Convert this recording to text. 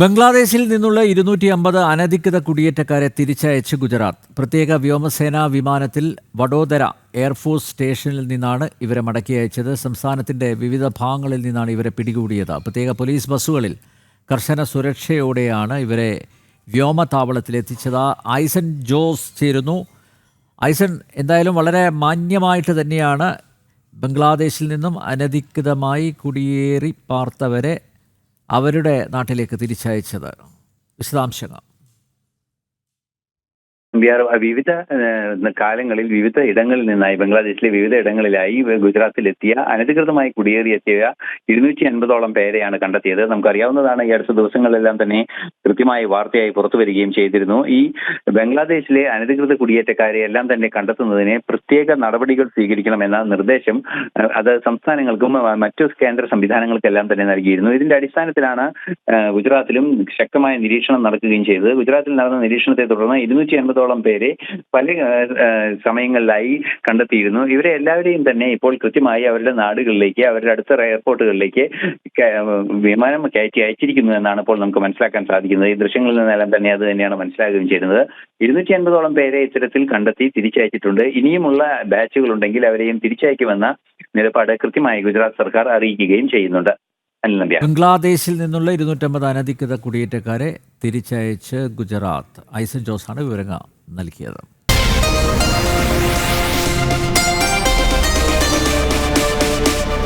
ബംഗ്ലാദേശിൽ നിന്നുള്ള ഇരുന്നൂറ്റി അമ്പത് അനധികൃത കുടിയേറ്റക്കാരെ തിരിച്ചയച്ച് ഗുജറാത്ത്. പ്രത്യേക വ്യോമസേനാ വിമാനത്തിൽ വഡോദര എയർഫോഴ്സ് സ്റ്റേഷനിൽ നിന്നാണ് ഇവരെ മടക്കി അയച്ചത്. സംസ്ഥാനത്തിന്റെ വിവിധ ഭാഗങ്ങളിൽ നിന്നാണ് ഇവരെ പിടികൂടിയത്. പ്രത്യേക പോലീസ് ബസ്സുകളിൽ കർശന സുരക്ഷയോടെയാണ് ഇവരെ വ്യോമതാവളത്തിലെത്തിച്ചത് ഐസൻ ജോസ് ചേരുന്നു. ഐസൻ എന്തായാലും വളരെ മാന്യമായിട്ട് തന്നെയാണ് ബംഗ്ലാദേശിൽ നിന്നും അനധികൃതമായി കുടിയേറി പാർത്തവരെ അവരുടെ നാട്ടിലേക്ക് തിരിച്ചയച്ചത് വിശദാംശങ്ങൾ. വിവിധ കാലങ്ങളിൽ വിവിധ ഇടങ്ങളിൽ നിന്നായി ബംഗ്ലാദേശിലെ വിവിധ ഇടങ്ങളിലായി ഗുജറാത്തിലെത്തിയ അനധികൃതമായി കുടിയേറിയെത്തിയ ഇരുന്നൂറ്റി അൻപതോളം പേരെയാണ് കണ്ടെത്തിയത്. നമുക്കറിയാവുന്നതാണ് ഈ അടുത്ത ദിവസങ്ങളിലെല്ലാം തന്നെ കൃത്യമായി വാർത്തയായി പുറത്തു വരികയും ചെയ്തിരുന്നു. ഈ ബംഗ്ലാദേശിലെ അനധികൃത കുടിയേറ്റക്കാരെ എല്ലാം തന്നെ കണ്ടെത്തുന്നതിന് പ്രത്യേക നടപടികൾ സ്വീകരിക്കണമെന്ന നിർദ്ദേശം അത് സംസ്ഥാനങ്ങൾക്കും മറ്റു കേന്ദ്ര സംവിധാനങ്ങൾക്കെല്ലാം തന്നെ നൽകിയിരുന്നു. ഇതിന്റെ അടിസ്ഥാനത്തിലാണ് ഗുജറാത്തിലും ശക്തമായ നിരീക്ഷണം നടക്കുകയും ചെയ്തത്. ഗുജറാത്തിൽ നടന്ന നിരീക്ഷണത്തെ തുടർന്ന് ഇരുന്നൂറ്റി അൻപതോളം പേരെ പല സമയങ്ങളിലായി കണ്ടെത്തിയിരുന്നു. ഇവരെ എല്ലാവരെയും തന്നെ ഇപ്പോൾ കൃത്യമായി അവരുടെ നാടുകളിലേക്ക് അവരുടെ അടുത്ത എയർപോർട്ടുകളിലേക്ക് വിമാനം കയറ്റി അയച്ചിരിക്കുന്നു എന്നാണ് ഇപ്പോൾ നമുക്ക് മനസ്സിലാക്കാൻ സാധിക്കുന്നത്. ഈ ദൃശ്യങ്ങളിൽ നിന്നെല്ലാം തന്നെ അത് തന്നെയാണ് മനസ്സിലാകുകയും ചെയ്യുന്നത്. ഇരുന്നൂറ്റി അൻപതോളം പേരെ ഇത്തരത്തിൽ കണ്ടെത്തി തിരിച്ചയച്ചിട്ടുണ്ട്. ഇനിയുമുള്ള ബാച്ചുകൾ ഉണ്ടെങ്കിൽ അവരെയും തിരിച്ചയക്കുമെന്ന നിലപാട് കൃത്യമായി ഗുജറാത്ത് സർക്കാർ അറിയിക്കുകയും ചെയ്യുന്നുണ്ട്. ബംഗ്ലാദേശിൽ നിന്നുള്ള ഇരുന്നൂറ്റമ്പത് അനധികൃത കുടിയേറ്റക്കാരെ തിരിച്ചയച്ച് ഗുജറാത്ത്. ഐസൻ ജോസാണ് വിവരങ്ങൾ. നൽകിയത്.